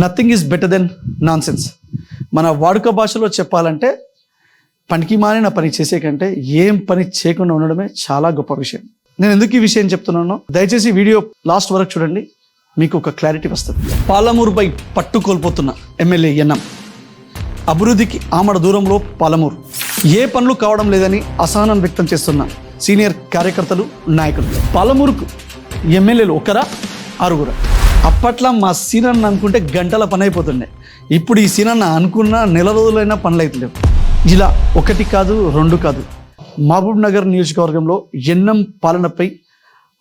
Nothing is better than nonsense మన వాడుక భాషలో చెప్పాలంటే పనికి మారిన పని చేసే కంటే ఏం పని చేయకుండా ఉండడమే చాలా గొప్ప విషయం. నేను ఎందుకు ఈ విషయం చెప్తున్నాను దయచేసి వీడియో లాస్ట్ వరకు చూడండి మీకు ఒక క్లారిటీ వస్తుంది. పాలమూరుపై పట్టు కోల్పోతున్న ఎమ్మెల్యే ఎన్నం. అభివృద్ధికి ఆమడ దూరంలో పాలమూరు. ఏ పనులు కావడం లేదని అసహనం వ్యక్తం చేస్తున్న సీనియర్ కార్యకర్తలు నాయకులు. పాలమూరుకు ఎమ్మెల్యేలు ఒకరా ఆరుగురా? అప్పట్లో మా సీనన్న అనుకుంటే గంటల పని అయిపోతుండే. ఇప్పుడు ఈ సీనన్న అనుకున్న నెల రోజులైనా పనులు అవుతలేవు ఇలా ఒకటి కాదు రెండు కాదు. మహబూబ్ నగర్ నియోజకవర్గంలో ఎన్నం పాలనపై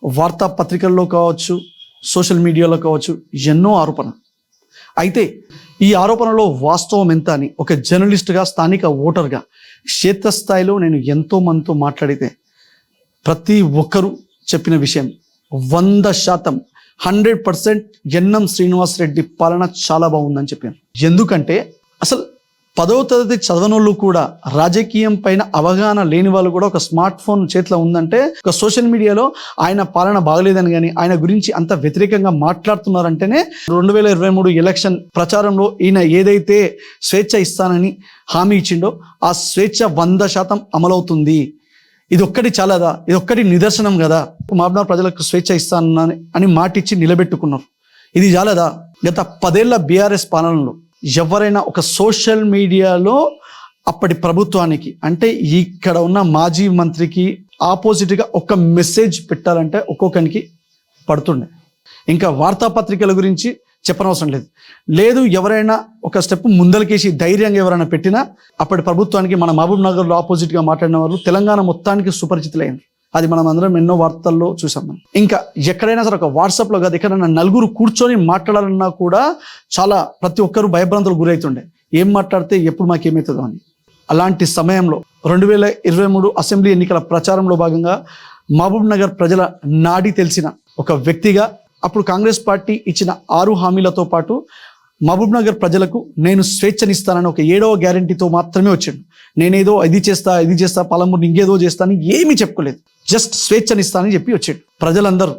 వార్తాపత్రికల్లో కావచ్చు సోషల్ మీడియాలో కావచ్చు ఎన్నో ఆరోపణ. అయితే ఈ ఆరోపణలో వాస్తవం ఎంత అని ఒక జర్నలిస్ట్గా స్థానిక ఓటర్గా క్షేత్రస్థాయిలో నేను ఎంతో మందితో మాట్లాడితే ప్రతి ఒక్కరూ చెప్పిన విషయం వంద శాతం hundred percent N M Srinivas Reddy పాలన చాలా బాగుందని చెప్పాను ఎందుకంటే అసలు పదవ తరగతి చదవనోళ్ళు కూడా రాజకీయం పైన అవగాహన లేని వాళ్ళు కూడా ఒక స్మార్ట్ ఫోన్ చేతిలో ఉందంటే ఒక సోషల్ మీడియాలో ఆయన పాలన బాగలేదని కానీ ఆయన గురించి అంత వ్యతిరేకంగా మాట్లాడుతున్నారంటేనే రెండు వేల ఇరవై మూడు ఎలక్షన్ ప్రచారంలో ఈయన ఏదైతే స్వేచ్ఛ ఇస్తానని హామీ ఇచ్చిండో ఆ స్వేచ్ఛ వంద శాతం అమలవుతుంది. ఇది ఒక్కటి చాలదా? ఇది ఒక్కటి నిదర్శనం కదా? మాబ్నార్ ప్రజలకు స్వేచ్ఛ ఇస్తానని అని మాటిచ్చి నిలబెట్టుకున్నారు. ఇది చాలదా? గత పదేళ్ళ బీఆర్ఎస్ పాలనలో ఎవరైనా ఒక సోషల్ మీడియాలో అప్పటి ప్రభుత్వానికి అంటే ఇక్కడ ఉన్న మాజీ మంత్రికి ఆపోజిట్గా ఒక మెసేజ్ పెట్టాలంటే ఒక్కొక్కరికి పడుతుండే. ఇంకా వార్తాపత్రికల గురించి చెప్పనవసరం లేదు. లేదు ఎవరైనా ఒక స్టెప్ ముందలకేసి ధైర్యంగా ఎవరైనా పెట్టినా అప్పటి ప్రభుత్వానికి మన మహబూబ్ నగర్లో ఆపోజిట్గా మాట్లాడిన వాళ్ళు తెలంగాణ మొత్తానికి సుపరిచితులైంది అది మనం అందరం ఎన్నో వార్తల్లో చూసాం మనం. ఇంకా ఎక్కడైనా సరే ఒక వాట్సాప్లో కాదు ఎక్కడైనా నలుగురు కూర్చొని మాట్లాడాలన్నా కూడా చాలా ప్రతి ఒక్కరు భయభ్రాంతులు గురవుతుండే ఏం మాట్లాడితే ఎప్పుడు మాకేమవుతుందో అని. అలాంటి సమయంలో రెండు వేల ఇరవై మూడు అసెంబ్లీ ఎన్నికల ప్రచారంలో భాగంగా మహబూబ్ నగర్ ప్రజల నాడి తెలిసిన ఒక వ్యక్తిగా అప్పుడు కాంగ్రెస్ పార్టీ ఇచ్చిన ఆరు హామీలతో పాటు మహబూబ్ నగర్ ప్రజలకు నేను స్వేచ్ఛనిస్తానని ఒక ఏడవ గ్యారంటీతో మాత్రమే వచ్చాడు. నేనేదో ఇది చేస్తా ఇది చేస్తా పలమూరు ఇంకేదో చేస్తాను ఏమీ చెప్పుకోలేదు. జస్ట్ స్వేచ్ఛనిస్తానని చెప్పి వచ్చాడు. ప్రజలందరూ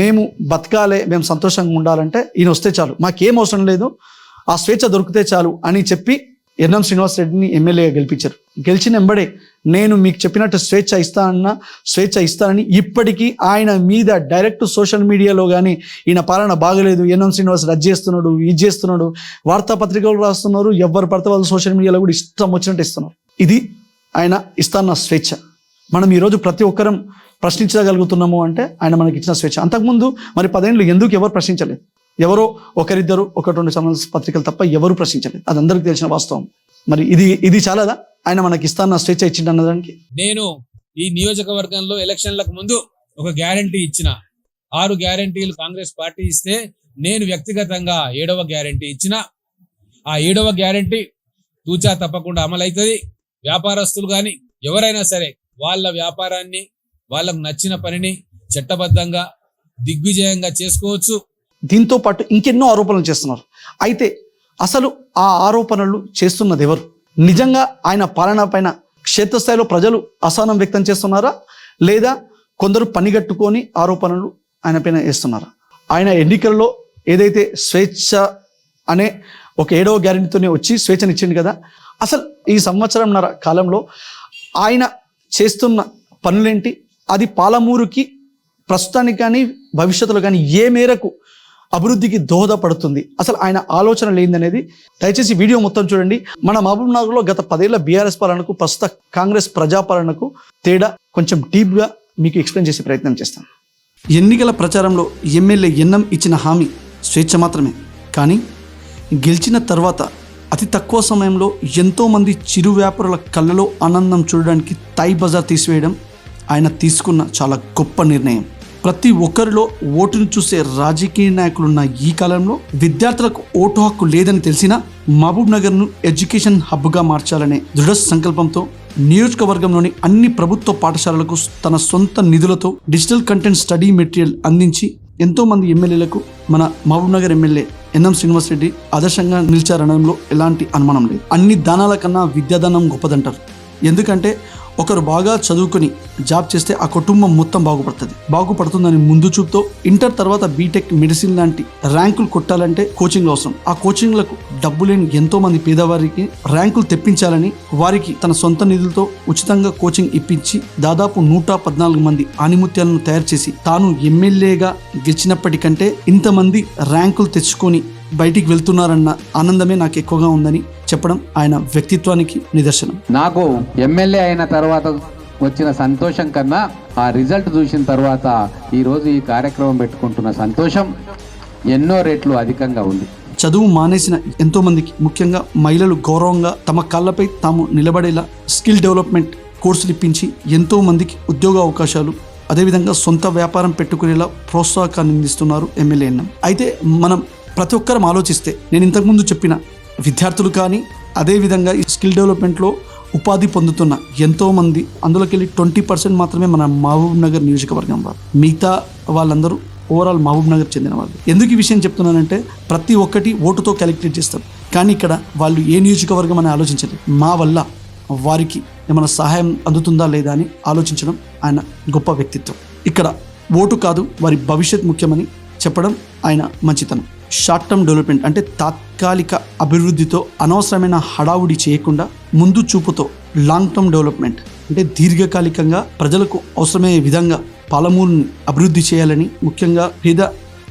మేము బతకాలే మేము సంతోషంగా ఉండాలంటే ఈయన వస్తే చాలు. మాకేం అవసరం లేదు ఆ స్వేచ్ఛ దొరికితే చాలు అని చెప్పి ఎన్ఎం శ్రీనివాస్ రెడ్డిని ఎమ్మెల్యేగా గెలిపించారు. గెలిచిన ఎంబడే నేను మీకు చెప్పినట్టు స్వేచ్ఛ ఇస్తానన్న స్వేచ్ఛ ఇస్తానని ఇప్పటికీ ఆయన మీద డైరెక్ట్ సోషల్ మీడియాలో కానీ ఈయన పాలన బాగలేదు ఎన్ఎం శ్రీనివాస్ రద్దు చేస్తున్నాడు ఇది చేస్తున్నాడు వార్తాపత్రికలు రాస్తున్నారు ఎవరు పడితే వాళ్ళు సోషల్ మీడియాలో కూడా ఇష్టం వచ్చినట్టు ఇస్తున్నారు. ఇది ఆయన ఇస్తాన్న స్వేచ్ఛ. మనం ఈరోజు ప్రతి ఒక్కరం ప్రశ్నించగలుగుతున్నాము అంటే ఆయన మనకి ఇచ్చిన స్వేచ్ఛ. అంతకుముందు మరి పదేళ్ళు ఎందుకు ఎవరు ప్రశ్నించలేదు? ఎవరో ఒకరిద్దరు ఒకటి రెండు సమస్య పత్రికలు తప్ప ఎవరు ప్రశ్నించలేదు. అది అందరికీ తెలిసిన వాస్తవం. మరి ఇది ఇది చాలాదా? ఆయన మనకి ఇస్తాన్న స్వేచ్ఛ ఇచ్చిండు అన్నదానికి నేను ఈ నియోజకవర్గంలో ఎలక్షన్లకు ముందు ఒక గ్యారంటీ ఇచ్చిన. ఆరు గ్యారంటీలు కాంగ్రెస్ పార్టీ ఇస్తే నేను వ్యక్తిగతంగా ఏడవ గ్యారంటీ ఇచ్చిన. ఆ ఏడవ గ్యారంటీ తూచా తప్పకుండా అమలవుతుంది వ్యాపారస్తులు కానీ ఎవరైనా సరే వాళ్ళ వ్యాపారాన్ని వాళ్ళకు నచ్చిన పనిని చట్టబద్ధంగా దిగ్విజయంగా చేసుకోవచ్చు. దీంతో పాటు ఇంకెన్నో ఆరోపణలు చేస్తున్నారు. అయితే అసలు ఆ ఆరోపణలు చేస్తున్నది ఎవరు? నిజంగా ఆయన పాలన పైన క్షేత్రస్థాయిలో ప్రజలు అసహనం వ్యక్తం చేస్తున్నారా? లేదా కొందరు పనిగట్టుకొని ఆరోపణలు ఆయన పైన వేస్తున్నారా? ఆయన ఎన్నికల్లో ఏదైతే స్వేచ్ఛ అనే ఒక ఏడవ గ్యారెంటీతోనే వచ్చి స్వేచ్ఛనిచ్చింది కదా అసలు ఈ సంవత్సరంన్నర కాలంలో ఆయన చేస్తున్న పనులేంటి? అది పాలమూరుకి ప్రస్తుతానికి కానీ భవిష్యత్తులో కానీ ఏ మేరకు అభివృద్ధికి దోహదపడుతుంది. అసలు ఆయన ఆలోచన లేదనేది దయచేసి వీడియో మొత్తం చూడండి. మన మహబూబ్ నగర్లో గత పదేళ్ళ బీఆర్ఎస్ పాలనకు ప్రస్తుత కాంగ్రెస్ ప్రజాపాలనకు తేడా కొంచెం డీప్గా మీకు ఎక్స్ప్లెయిన్ చేసే ప్రయత్నం చేస్తాను. ఎన్నికల ప్రచారంలో ఎమ్మెల్యే ఎన్నం ఇచ్చిన హామీ స్వేచ్ఛ మాత్రమే. కానీ గెలిచిన తర్వాత అతి తక్కువ సమయంలో ఎంతోమంది చిరు వ్యాపారుల కళ్ళలో ఆనందం చూడడానికి తై బజార్ తీసివేయడం ఆయన తీసుకున్న చాలా గొప్ప నిర్ణయం. ప్రతి ఒక్కరిలో ఓటును చూసే రాజకీయ నాయకులున్న ఈ కాలంలో విద్యార్థులకు ఓటు హక్కు లేదని తెలిసినా మహబూబ్ నగర్ను ఎడ్యుకేషన్ హబ్గా మార్చాలనే దృఢ సంకల్పంతో నియోజకవర్గంలోని అన్ని ప్రభుత్వ పాఠశాలలకు తన సొంత నిధులతో డిజిటల్ కంటెంట్ స్టడీ మెటీరియల్ అందించి ఎంతోమంది ఎమ్మెల్యేలకు మన Mahabubnagar MLA N M Srinivas Reddy ఆదర్శంగా నిలిచారనడంలో ఎలాంటి అనుమానం లేదు. అన్ని దానాల కన్నా విద్యాదానం గొప్పదంటారు. ఎందుకంటే ఒకరు బాగా చదువుకొని జాబ్ చేస్తే ఆ కుటుంబం మొత్తం బాగుపడుతుంది. బాగుపడుతుందని ముందు చూపుతో ఇంటర్ తర్వాత బీటెక్ మెడిసిన్ లాంటి ర్యాంకులు కొట్టాలంటే కోచింగ్లు అవసరం. ఆ కోచింగ్లకు డబ్బు లేని ఎంతో మంది పేదవారికి ర్యాంకులు తెప్పించాలని వారికి తన సొంత నిధులతో ఉచితంగా కోచింగ్ ఇప్పించి దాదాపు నూట పద్నాలుగు మంది ఆనిముత్యాలను తయారు చేసి తాను ఎమ్మెల్యేగా గెలిచినప్పటికంటే ఇంతమంది ర్యాంకులు తెచ్చుకొని బయటికి వెళ్తున్నారన్న ఆనందమే నాకు ఎక్కువగా ఉందని చెప్పడం ఆయన వ్యక్తిత్వానికి నిదర్శనం. నాకు ఎమ్మెల్యే అయిన తర్వాత వచ్చిన సంతోషం కన్నా ఆ రిజల్ట్ చూసిన తర్వాత ఈరోజు ఈ కార్యక్రమం పెట్టుకుంటున్న సంతోషం ఎన్నో రెట్లు అధికంగా ఉంది. చదువు మానేసిన ఎంతో మందికి ముఖ్యంగా మహిళలు గౌరవంగా తమ కాళ్ళపై తాము నిలబడేలా స్కిల్ డెవలప్మెంట్ కోర్సులు ఇప్పించి ఎంతో మందికి ఉద్యోగ అవకాశాలు అదేవిధంగా సొంత వ్యాపారం పెట్టుకునేలా ప్రోత్సాహకాన్ని అందిస్తున్నారు ఎమ్మెల్యే అయితే మనం ప్రతి ఒక్కరం ఆలోచిస్తే నేను ఇంతకుముందు చెప్పిన విద్యార్థులు కానీ అదేవిధంగా ఈ స్కిల్ డెవలప్మెంట్లో ఉపాధి పొందుతున్న ఎంతోమంది అందులోకి వెళ్ళి ట్వంటీ పర్సెంట్ మాత్రమే మన మహబూబ్ నగర్ నియోజకవర్గం వారు. మిగతా వాళ్ళందరూ ఓవరాల్ మహబూబ్ నగర్ చెందిన వాళ్ళు ఎందుకు ఈ విషయం చెప్తున్నానంటే ప్రతి ఒక్కటి ఓటుతో క్యాలిక్యులేట్ చేస్తారు కానీ ఇక్కడ వాళ్ళు ఏ నియోజకవర్గం అని ఆలోచించలేదు. మా వల్ల వారికి ఏమైనా సహాయం అందుతుందా లేదా అని ఆలోచించడం ఆయన గొప్ప వ్యక్తిత్వం. ఇక్కడ ఓటు కాదు వారి భవిష్యత్ ముఖ్యమని చెప్పడం ఆయన మంచితనం. షార్ట్ టర్మ్ డెవలప్మెంట్ అంటే తాత్కాలిక అభివృద్ధితో అనవసరమైన హడావుడి చేయకుండా ముందు చూపుతో లాంగ్ టర్మ్ డెవలప్మెంట్ అంటే దీర్ఘకాలికంగా ప్రజలకు అవసరమయ్యే విధంగా పాలమూరుని అభివృద్ధి చేయాలని ముఖ్యంగా పేద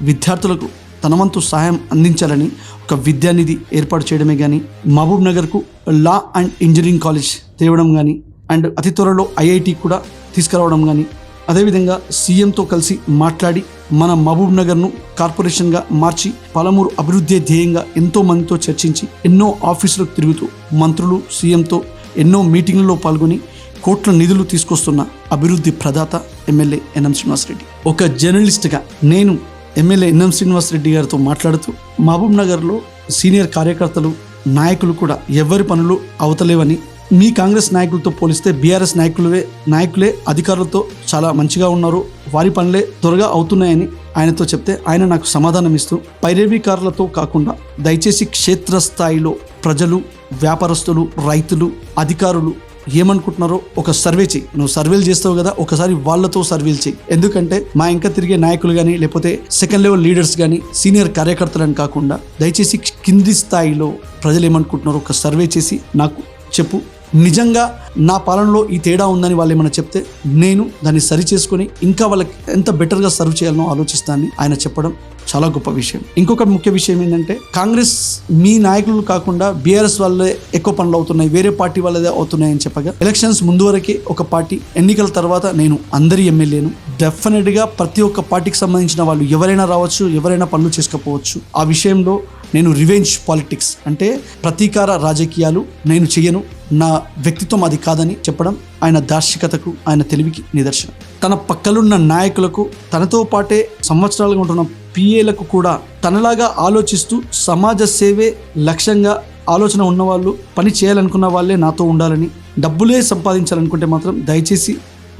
విద్యార్థులకు తనవంతు సహాయం అందించాలని ఒక విద్యానిధి ఏర్పాటు చేయడమే కానీ మహబూబ్ నగర్కు లా అండ్ ఇంజనీరింగ్ కాలేజ్ తేవడం కానీ అండ్ అతి త్వరలో ఐఐటి కూడా తీసుకురావడం కానీ అదేవిధంగా సీఎంతో కలిసి మాట్లాడి మన మహబూబ్ నగర్ను కార్పొరేషన్గా మార్చి పాలమూరు అభివృద్ధి ధ్యేయంగా ఎంతో మందితో చర్చించి ఎన్నో ఆఫీసులకు తిరుగుతూ మంత్రులు సీఎంతో ఎన్నో మీటింగ్లలో పాల్గొని కోట్ల నిధులు తీసుకొస్తున్న అభివృద్ధి ప్రదాత ఎమ్మెల్యే ఎన్ఎం శ్రీనివాసరెడ్డి. ఒక జర్నలిస్ట్గా నేను ఎమ్మెల్యే ఎన్ఎం శ్రీనివాసరెడ్డి గారితో మాట్లాడుతూ మహబూబ్ నగర్లో సీనియర్ కార్యకర్తలు నాయకులు కూడా ఎవరి పనులు అవతలేవని మీ కాంగ్రెస్ నాయకులతో పోలిస్తే బీఆర్ఎస్ నాయకులవే నాయకులే అధికారులతో చాలా మంచిగా ఉన్నారు. వారి పనులే త్వరగా అవుతున్నాయని ఆయనతో చెప్తే ఆయన నాకు సమాధానం ఇస్తూ పైరవీకారులతో కాకుండా దయచేసి క్షేత్రస్థాయిలో ప్రజలు వ్యాపారస్తులు రైతులు అధికారులు ఏమనుకుంటున్నారో ఒక సర్వే చేయి నువ్వు సర్వేలు చేస్తావు కదా ఒకసారి వాళ్ళతో సర్వేలు చేయి ఎందుకంటే మా ఇంకా తిరిగే నాయకులు కానీ లేకపోతే సెకండ్ లెవెల్ లీడర్స్ కానీ సీనియర్ కార్యకర్తలను కాకుండా దయచేసి కింది స్థాయిలో ప్రజలు ఏమనుకుంటున్నారో ఒక సర్వే చేసి నాకు చెప్పు. నిజంగా నా పాలనలో ఈ తేడా ఉందని వాళ్ళు ఏమైనా చెప్తే నేను దాన్ని సరి చేసుకొని ఇంకా వాళ్ళకి ఎంత బెటర్గా సర్వ్ చేయాలనో ఆలోచిస్తానని ఆయన చెప్పడం చాలా గొప్ప విషయం. ఇంకొక ముఖ్య విషయం ఏంటంటే కాంగ్రెస్ మీ నాయకులు కాకుండా బీఆర్ఎస్ వాళ్ళే ఎక్కువ పనులు అవుతున్నాయి వేరే పార్టీ వాళ్ళదే అవుతున్నాయని చెప్పగా ఎలక్షన్స్ ముందు వరకే ఒక పార్టీ ఎన్నికల తర్వాత నేను అందరి ఎమ్మెల్యేను. డెఫినెట్గా ప్రతి ఒక్క పార్టీకి సంబంధించిన వాళ్ళు ఎవరైనా రావచ్చు ఎవరైనా పనులు చేసుకోపోవచ్చు ఆ విషయంలో నేను రివెంజ్ పాలిటిక్స్ అంటే ప్రతీకార రాజకీయాలు నేను చెయ్యను. నా వ్యక్తిత్వం అది కాదని చెప్పడం ఆయన దార్శికతకు ఆయన తెలివికి నిదర్శనం. తన పక్కలున్న నాయకులకు తనతో పాటే సంవత్సరాలుగా ఉంటున్న పిఏలకు కూడా తనలాగా ఆలోచిస్తూ సమాజ సేవే లక్ష్యంగా ఆలోచన ఉన్నవాళ్ళు పని చేయాలనుకున్న వాళ్ళే నాతో ఉండాలని డబ్బులే సంపాదించాలనుకుంటే మాత్రం దయచేసి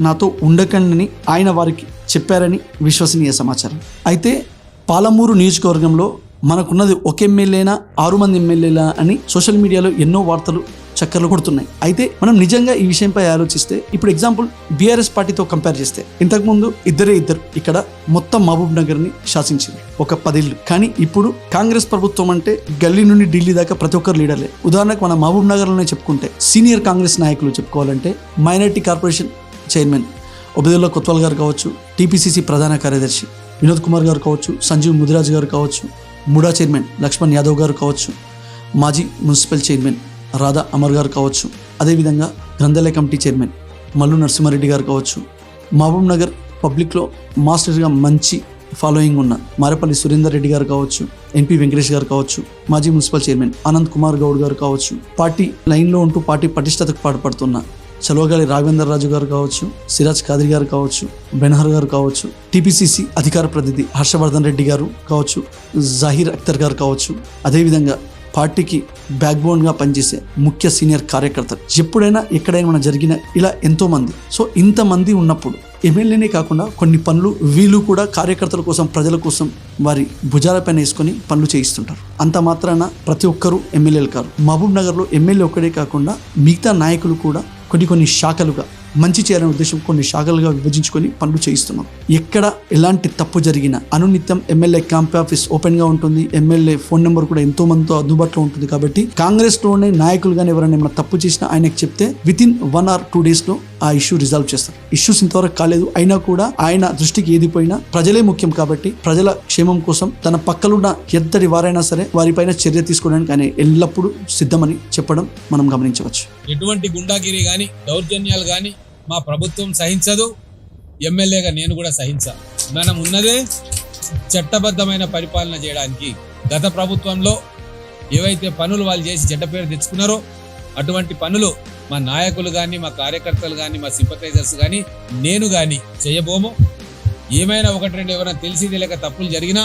నాతో ఉండకండి ఆయన వారికి చెప్పారని విశ్వసనీయ సమాచారం. అయితే పాలమూరు నియోజకవర్గంలో మనకున్నది ఒక ఎమ్మెల్యేనా ఆరు మంది ఎమ్మెల్యేలా అని సోషల్ మీడియాలో ఎన్నో వార్తలు చక్కర్లు కొడుతున్నాయి. అయితే మనం నిజంగా ఈ విషయంపై ఆలోచిస్తే ఇప్పుడు ఎగ్జాంపుల్ బీఆర్ఎస్ పార్టీతో కంపేర్ చేస్తే ఇంతకుముందు ఇద్దరే ఇద్దరు ఇక్కడ మొత్తం మహబూబ్ నగర్ని శాసించింది. ఒక పదేళ్ళు. కానీ ఇప్పుడు కాంగ్రెస్ ప్రభుత్వం అంటే గల్లీ నుండి ఢిల్లీ దాకా ప్రతి ఒక్కరు లీడర్లే. ఉదాహరణకు మన మహబూబ్ నగర్లోనే చెప్పుకుంటే సీనియర్ కాంగ్రెస్ నాయకులు చెప్పుకోవాలంటే minority corporation chairman Obedullah Kotwal గారు కావచ్చు టీపీసీసీ ప్రధాన కార్యదర్శి వినోద్ కుమార్ గారు కావచ్చు సంజీవ్ ముదిరాజ్ గారు కావచ్చు ముడా చైర్మన్ లక్ష్మణ్ యాదవ్ గారు కావచ్చు మాజీ మున్సిపల్ చైర్మన్ రాధా అమర్ గారు కావచ్చు అదేవిధంగా గ్రంథాలయ కమిటీ చైర్మన్ మల్లు నరసింహారెడ్డి గారు కావచ్చు. మహబూబ్ నగర్ పబ్లిక్లో మాస్టర్గా మంచి ఫాలోయింగ్ ఉన్న మారేపల్లి సురేందర్ రెడ్డి గారు కావచ్చు ఎన్పి వెంకటేష్ గారు కావచ్చు మాజీ మున్సిపల్ చైర్మన్ ఆనంద్ కుమార్ గౌడ్ గారు కావచ్చు. పార్టీ లైన్లో ఉంటూ పార్టీ పటిష్టతకు పాటుపడుతున్న చలవగాలి రాఘవేంద్ర రాజు గారు కావచ్చు సిరాజ్ కాదిరి గారు కావచ్చు బెనహర్ గారు కావచ్చు టీపీసీసీ అధికార ప్రతినిధి హర్షవర్ధన్ రెడ్డి గారు కావచ్చు జహీర్ అఖ్తర్ గారు కావచ్చు అదేవిధంగా పార్టీకి బ్యాక్ బోన్గా పనిచేసే ముఖ్య సీనియర్ కార్యకర్తలు. ఎప్పుడైనా ఎక్కడైనా మన జరిగిన ఇలా ఎంతో మంది. సో ఇంతమంది ఉన్నప్పుడు ఎమ్మెల్యేనే కాకుండా కొన్ని పనులు వీళ్ళు కూడా కార్యకర్తల కోసం ప్రజల కోసం వారి భుజాలపైన వేసుకొని పనులు చేయిస్తుంటారు. అంత మాత్రాన ప్రతి ఒక్కరూ ఎమ్మెల్యేలు కారు. మహబూబ్ నగర్లో ఎమ్మెల్యే ఒక్కడే కాకుండా మిగతా నాయకులు కూడా కొన్ని కొన్ని శాఖలుగా మంచి చేయాలనే ఉద్దేశం కొన్ని శాఖలుగా విభజించుకొని పనులు చేయిస్తున్నాం. ఎక్కడ ఎలాంటి తప్పు జరిగినా అనునిత్యం ఎమ్మెల్యే క్యాంప్ ఆఫీస్ ఓపెన్గా ఉంటుంది. ఎమ్మెల్యే ఫోన్ నెంబర్ కూడా ఎంతో మందితో అందుబాటులో ఉంటుంది కాబట్టి కాంగ్రెస్లోనే నాయకులు కానీ ఎవరైనా ఏమైనా తప్పు చేసినా ఆయనకు చెప్తే within one or two డేస్లో ఆ ఇష్యూ రిజాల్వ్ చేస్తారు. ఇష్యూస్ ఇంతవరకు కాలేదు. అయినా కూడా ఆయన దృష్టికి ఏది పోయినా ప్రజలే ముఖ్యం కాబట్టి ప్రజల క్షేమం కోసం తన పక్కలున్న ఎంతటి వారైనా సరే వారిపైన చర్య తీసుకోవడానికి ఆయన ఎల్లప్పుడూ సిద్ధమని చెప్పడం మనం గమనించవచ్చు. ఎటువంటి గుండాగిరి కానీ దౌర్జన్యాలు కానీ మా ప్రభుత్వం సహించదు. ఎమ్మెల్యేగా నేను కూడా సహించ. మనం ఉన్నదే చట్టబద్ధమైన పరిపాలన చేయడానికి గత ప్రభుత్వంలో ఏవైతే పనులు వాళ్ళు చేసి చెడ్డ పేరు తెచ్చుకున్నారో అటువంటి పనులు మా నాయకులు కానీ మా కార్యకర్తలు కానీ మా సింపతైజర్స్ కానీ నేను కానీ చేయబోము. ఏమైనా ఒకటి రెండు ఎవరైనా తెలిసి తెలియక తప్పులు జరిగినా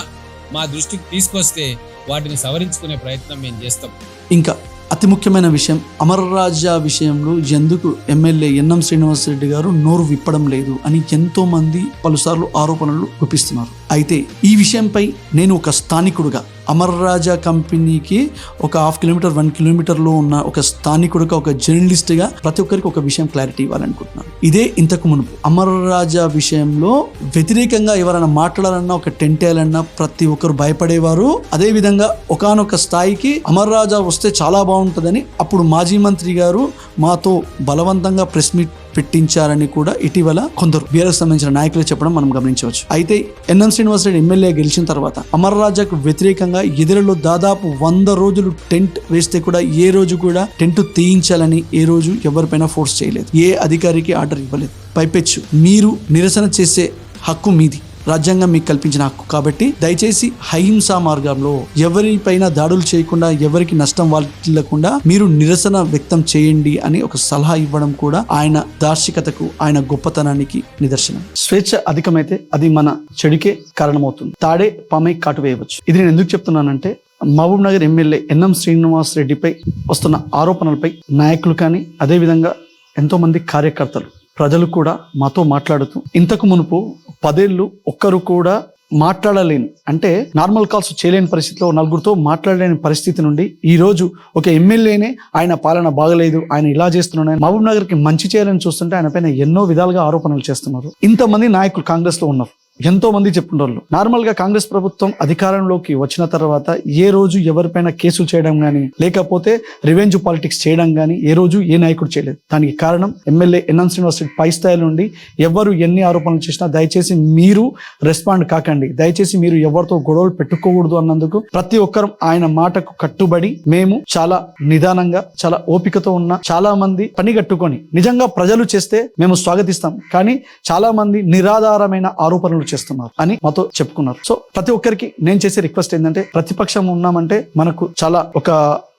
మా దృష్టికి తీసుకొస్తే వాటిని సవరించుకునే ప్రయత్నం మేము చేస్తాం. ఇంకా అతి ముఖ్యమైన విషయం అమరరాజా విషయంలో ఎందుకు ఎమ్మెల్యే ఎన్ఎం శ్రీనివాసరెడ్డి గారు నోరు విప్పడం లేదు అని ఎంతో మంది పలుసార్లు ఆరోపణలు గుప్పిస్తున్నారు అయితే ఈ విషయంపై నేను ఒక స్థానికుడుగా అమర్ రాజా కంపెనీకి ఒక హాఫ్ కిలోమీటర్ వన్ కిలోమీటర్లో ఉన్న ఒక స్థానికుడుగా ఒక జర్నలిస్ట్గా ప్రతి ఒక్కరికి ఒక విషయం క్లారిటీ ఇవ్వాలనుకుంటున్నాను. ఇదే ఇంతకు మునుపు. అమర్ రాజా విషయంలో వ్యతిరేకంగా ఎవరైనా మాట్లాడాలన్నా ఒక టెంట్ వేయాలన్నా ప్రతి ఒక్కరు భయపడేవారు. అదేవిధంగా ఒకనొక ఒకానొక స్థాయికి అమర్ రాజా వస్తే చాలా బాగుంటుందని అప్పుడు మాజీ మంత్రి గారు మాతో బలవంతంగా ప్రెస్ మీట్ పెట్టించారని కూడా ఇటీవల కొందరు బీఆర్ఎస్ సంబంధించిన నాయకులు చెప్పడం మనం గమనించవచ్చు. అయితే ఎన్ఎం శ్రీనివాసరెడ్డి ఎమ్మెల్యే గెలిచిన తర్వాత అమర్ రాజాకు వ్యతిరేకంగా ఎదురులో దాదాపు వంద రోజులు టెంట్ వేస్తే కూడా ఏ రోజు కూడా టెంట్ తీయించాలని ఏ రోజు ఎవరిపైన ఫోర్స్ చేయలేదు. ఏ అధికారికి ఆర్డర్ ఇవ్వలేదు. పైపెచ్చు. మీరు నిరసన చేసే హక్కు మీది. రాజ్యాంగం మీకు కల్పించిన హక్కు కాబట్టి దయచేసి అహింసా మార్గంలో ఎవరిపైన దాడులు చేయకుండా ఎవరికి నష్టం వాటిల్లకుండా మీరు నిరసన వ్యక్తం చేయండి అని ఒక సలహా ఇవ్వడం కూడా ఆయన దార్శికతకు ఆయన గొప్పతనానికి నిదర్శనం. స్వేచ్ఛ అధికమైతే అది మన చెడుకే కారణమవుతుంది. తాడే పామై కాటు వేయవచ్చు. ఇది నేను ఎందుకు చెప్తున్నానంటే Mahabubnagar MLA N M Srinivas రెడ్డిపై వస్తున్న ఆరోపణలపై నాయకులు కానీ అదేవిధంగా ఎంతోమంది కార్యకర్తలు ప్రజలు కూడా మాతో మాట్లాడుతూ ఇంతకు మునుపు పదేళ్ళు ఒక్కరు కూడా మాట్లాడలేని అంటే నార్మల్ కాల్స్ చేయలేని పరిస్థితిలో నలుగురితో మాట్లాడలేని పరిస్థితి నుండి ఈ రోజు ఒక ఎమ్మెల్యేనే ఆయన పాలన బాగలేదు ఆయన ఇలా చేస్తున్నాడు మహబూబ్ నగర్కి మంచి చేయాలని చూస్తుంటే ఆయన పైన ఎన్నో విధాలుగా ఆరోపణలు చేస్తున్నారు. ఇంతమంది నాయకులు కాంగ్రెస్లో ఉన్నారు. ఎంతో మంది చెప్పుకుంటారు నార్మల్గా కాంగ్రెస్ ప్రభుత్వం అధికారంలోకి వచ్చిన తర్వాత ఏ రోజు ఎవరిపైన కేసులు చేయడం గానీ లేకపోతే రివెంజ్ పాలిటిక్స్ చేయడం గానీ ఏ రోజు ఏ నాయకుడు చేయలేదు. దానికి కారణం MLA N M Srinivas Reddy పై స్థాయిలో నుండి ఎవరు ఎన్ని ఆరోపణలు చేసినా దయచేసి మీరు రెస్పాండ్ కాకండి. దయచేసి మీరు ఎవరితో గొడవలు పెట్టుకోకూడదు అన్నందుకు ప్రతి ఒక్కరు ఆయన మాటకు కట్టుబడి మేము చాలా నిదానంగా చాలా ఓపికతో ఉన్న చాలా మంది పని కట్టుకొని నిజంగా ప్రజలు చేస్తే మేము స్వాగతిస్తాం. కానీ చాలా మంది నిరాధారమైన ఆరోపణలు చేస్తున్నారు అని మాతో చెప్పుకున్నారు. సో ప్రతి ఒక్కరికి నేను చేసే రిక్వెస్ట్ ఏంటంటే ప్రతిపక్షం ఉన్నామంటే మనకు చాలా ఒక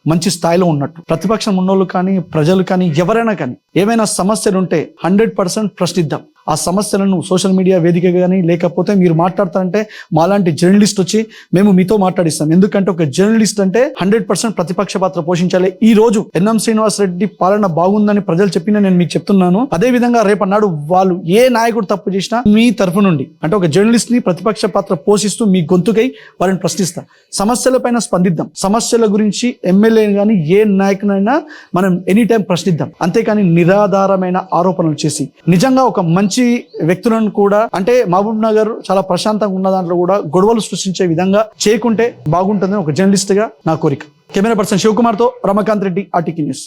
మంచి స్థాయిలో ఉన్నట్టు. ప్రతిపక్షం ఉన్నోళ్ళు కానీ ప్రజలు కానీ ఎవరైనా కానీ ఏమైనా సమస్యలు ఉంటే హండ్రెడ్ పర్సెంట్ ప్రశ్నిద్దాం. ఆ సమస్యలను సోషల్ మీడియా వేదిక కానీ లేకపోతే మీరు మాట్లాడతారంటే మాలాంటి జర్నలిస్ట్ వచ్చి మేము మీతో మాట్లాడిస్తాం. ఎందుకంటే ఒక జర్నలిస్ట్ అంటే హండ్రెడ్ పర్సెంట్ ప్రతిపక్ష పాత్ర పోషించాలి. ఈ రోజు ఎన్ఎం శ్రీనివాస్ రెడ్డి పాలన బాగుందని ప్రజలు చెప్పిన నేను మీకు చెప్తున్నాను. అదే విధంగా రేపన్నాడు వాళ్ళు ఏ నాయకుడు తప్పు చేసినా మీ తరఫు నుండి అంటే ఒక జర్నలిస్ట్ని ప్రతిపక్ష పాత్ర పోషిస్తూ మీ గొంతుకై వారిని ప్రశ్నిస్తా. సమస్యలపైన స్పందిద్దాం. సమస్యల గురించి ఎమ్మెల్యే కానీ ఏ నాయకునైనా మనం ఎనీ టైం ప్రశ్నిద్దాం. అంతేకాని నిరాధారమైన ఆరోపణలు చేసి నిజంగా ఒక మంచి వ్యక్తులను కూడా అంటే మహబూబ్ నగర్ చాలా ప్రశాంతంగా ఉన్న దాంట్లో కూడా గొడవలు సృష్టించే విధంగా చేయకుంటే బాగుంటుందని ఒక జర్నలిస్ట్గా నా కోరిక. కెమెరా పర్సన్ శివకుమార్తో రమకాంత్ రెడ్డి ఆర్టీకి న్యూస్.